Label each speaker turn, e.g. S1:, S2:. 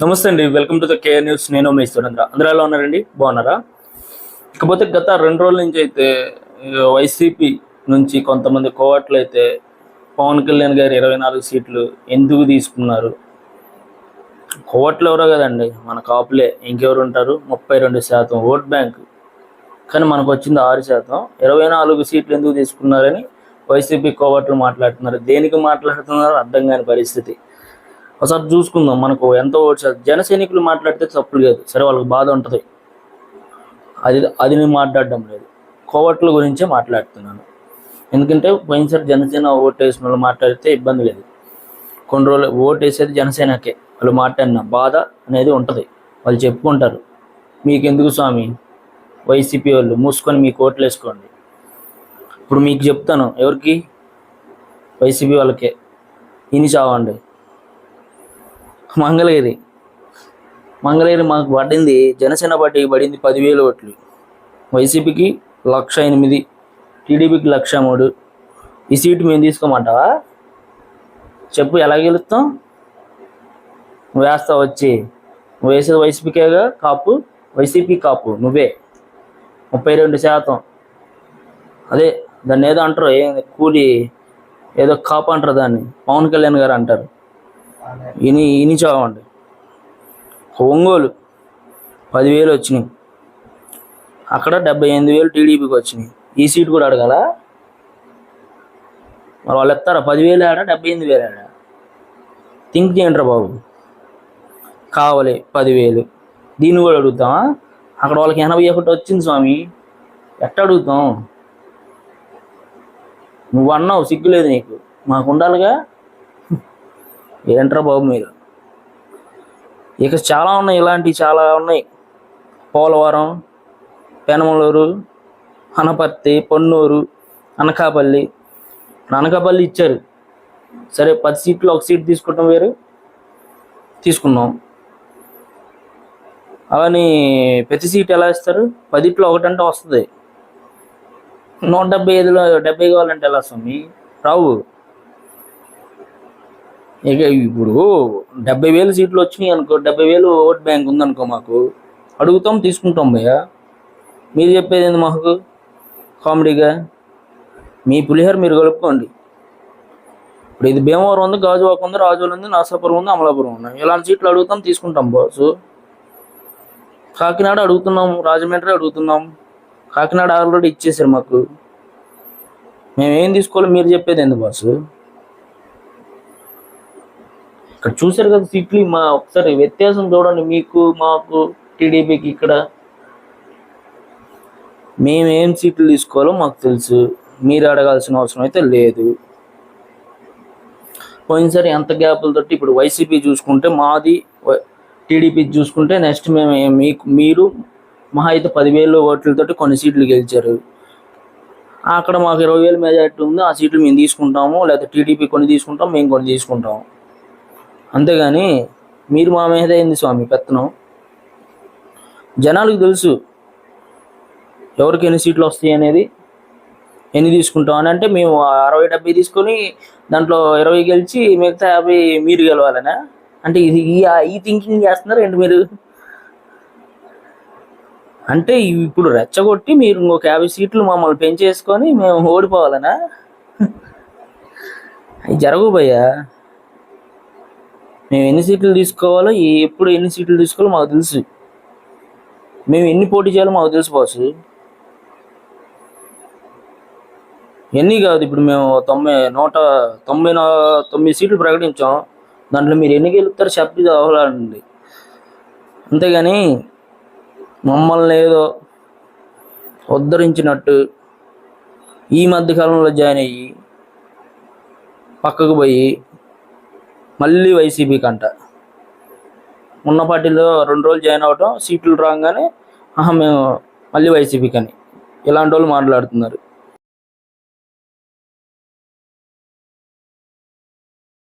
S1: నమస్తే అండి. Welcome to the KR news. నేను మీ సురేంద్ర. అందరూ ఎలా ఉన్నారండి. బాగున్నారా? ఇకపోతే గత రెండు రోజుల నుంచి అయితే వైసీపీ నుంచి కొంతమంది కోవట్లు అయితే పవన్ కళ్యాణ్ గారు ఇరవై నాలుగు సీట్లు ఎందుకు తీసుకున్నారు? కోవట్లు ఎవరో కదండి. మన కాపులే. ఇంకెవరు ఉంటారు? ముప్పై రెండు శాతం ఓట్ బ్యాంక్. కానీ మనకు వచ్చింది ఆరు శాతం. ఇరవై నాలుగు సీట్లు ఎందుకు తీసుకున్నారని వైసీపీ కోవట్లు మాట్లాడుతున్నారు. దేనికి మాట్లాడుతున్నారో అర్థం కాని పరిస్థితి. ఒకసారి చూసుకుందాం మనకు ఎంతో ఓట్ శాతం జన సైనికులు మాట్లాడితే తప్పులు లేదు సరే వాళ్ళకి బాధ ఉంటుంది. అది అది నేను మాట్లాడడం లేదు. కోవట్ల గురించే మాట్లాడుతున్నాను. ఎందుకంటే పోయినసారి జనసేన ఓటు వేసిన వాళ్ళు మాట్లాడితే ఇబ్బంది లేదు. కొన్ని రోజులు ఓటు వేసేది జనసేనకే. వాళ్ళు మాట్లాడిన బాధ అనేది ఉంటుంది. వాళ్ళు చెప్పుకుంటారు. మీకెందుకు స్వామి? వైసీపీ వాళ్ళు మూసుకొని మీకు ఓట్లు వేసుకోండి. ఇప్పుడు మీకు చెప్తాను ఎవరికి? వైసీపీ వాళ్ళకే. ఇని చావండి. మంగళగిరి. మంగళగిరి మాకు పడింది జనసేన పార్టీకి పడింది పదివేలు ఓట్లు. వైసీపీకి లక్ష ఎనిమిది టీడీపీకి లక్ష మూడు. ఈ సీటు మేము తీసుకోమంటావా? చెప్పు ఎలా గెలుస్తాం? వేస్తా వేస్తావు వచ్చి. వేసేది వైసీపీకేగా? కాపు. వైసీపీ కాపు నువ్వే. ముప్పై రెండు శాతం. అదే దాన్ని ఏదో అంటారు ఏ కూలి ఏదో కాపు అంటారు దాన్ని. పవన్ కళ్యాణ్ గారు అంటారు. ఇని ఇని చావండి ఒంగోలు పదివేలు వచ్చినాయి. అక్కడ డెబ్బై ఎనిమిది వేలు టీడీపీకి వచ్చినాయి. ఈ సీట్ కూడా అడగాల? మరి వాళ్ళు ఎత్తారా? పదివేలు ఆడ? డెబ్బై ఎనిమిది వేలు ఆడ? థింక్ చేయండి బాబు. కావాలి పదివేలు. దీన్ని కూడా అడుగుతామా? అక్కడ వాళ్ళకి ఎనభై ఒకటి వచ్చింది స్వామి. ఎట్ట అడుగుతాం? నువ్వు అన్నావు సిగ్గులేదు నీకు. మాకు ఉండాలిగా? ఏంట్రా బాబు మీరు? ఇక చాలా ఉన్నాయి ఇలాంటివి చాలా ఉన్నాయి. పోలవరం పెనమలూరు అనపర్తి పొన్నూరు అనకాపల్లి. అనకాపల్లి ఇచ్చారు. సరే పది సీట్లు ఒక సీట్ తీసుకుంటాం వేరు. తీసుకున్నాం. అలాని ప్రతి సీట్ ఎలా ఇస్తారు? పదిట్లో ఒకటంటే వస్తుంది. నూట డెబ్బై ఐదులో డెబ్బై కావాలంటే ఎలా స్వామి రావు. ఇక ఇప్పుడు డెబ్బై వేలు సీట్లు వచ్చినాయి అనుకో డెబ్బై వేలు ఓట్ బ్యాంక్ ఉందనుకో మాకు అడుగుతాం తీసుకుంటాం భయ్యా. మీరు చెప్పేది ఏంది మాకు? కామెడీగా? మీ పులిహోర మీరు కలుపుకోండి. ఇప్పుడు ఇది భీమవరం ఉంది గాజువాక ఉంది రాజులు ఉంది నాసాపురం ఉంది అమలాపురం ఉంది ఇలాంటి సీట్లు అడుగుతాం తీసుకుంటాం బాసు. కాకినాడ అడుగుతున్నాం రాజమండ్రి అడుగుతున్నాం. కాకినాడ ఆల్రెడీ ఇచ్చేసారు మాకు. మేమేం తీసుకోవాలి మీరు చెప్పేది ఏంది బాసు? ఇక్కడ చూసారు కదా సీట్లు మా ఒకసారి వ్యత్యాసం చూడండి మీకు మాకు టీడీపీకి ఇక్కడ. మేము ఏం సీట్లు తీసుకోవాలో మాకు తెలుసు. మీరు అడగాల్సిన అవసరం అయితే లేదు. పోయినసారి ఎంత గ్యాపులతోటి ఇప్పుడు వైసీపీ చూసుకుంటే మాది టీడీపీ చూసుకుంటే నెక్స్ట్ మేము మీకు మీరు మహా అయితే పదివేలు ఓట్లతోటి కొన్ని సీట్లు గెలిచారు. అక్కడ మాకు ఇరవై వేలు మెజార్టీ ఉంది ఆ సీట్లు మేము తీసుకుంటాము లేకపోతే టీడీపీ కొన్ని తీసుకుంటాం మేము కొన్ని తీసుకుంటాము అంతేగాని మీరు మా మీద ఏంది స్వామి పెత్తనం? జనాలకు తెలుసు ఎవరికి ఎన్ని సీట్లు వస్తాయి అనేది ఎన్ని తీసుకుంటాం అని. అంటే మేము అరవై డెబ్బై తీసుకొని దాంట్లో ఇరవై గెలిచి మిగతా యాభై మీరు గెలవాలనా? అంటే ఇది ఈ థింకింగ్ చేస్తున్నారు ఏంటి మీరు? అంటే ఇప్పుడు రెచ్చగొట్టి మీరు ఇంకొక యాభై సీట్లు మమ్మల్ని పెంచేసుకొని మేము ఓడిపోవాలనా? అవి జరగవు భయ్యా. మేము ఎన్ని సీట్లు తీసుకోవాలో ఎప్పుడు ఎన్ని సీట్లు తీసుకోవాలో మాకు తెలుసు. మేము ఎన్ని పోటీ చేయాలో మాకు తెలుసు బాసు ఎన్ని కాదు ఇప్పుడు మేము తొంభై నూట తొంభై తొమ్మిది సీట్లు ప్రకటించాం. దాంట్లో మీరు ఎన్ని గెలుపుతారో చెప్పి అవ్వాలండి అంతేగాని మమ్మల్ని ఏదో ఉద్ధరించినట్టు ఈ మధ్యకాలంలో జాయిన్ అయ్యి పక్కకు పోయి మళ్ళీ వైసీపీకి అంట. ఉన్న పార్టీలో రెండు రోజులు జాయిన్ అవ్వటం సీట్లు రాగానే ఆహా మేము మళ్ళీ వైసీపీకి అని ఇలాంటి వాళ్ళు మాట్లాడుతున్నారు.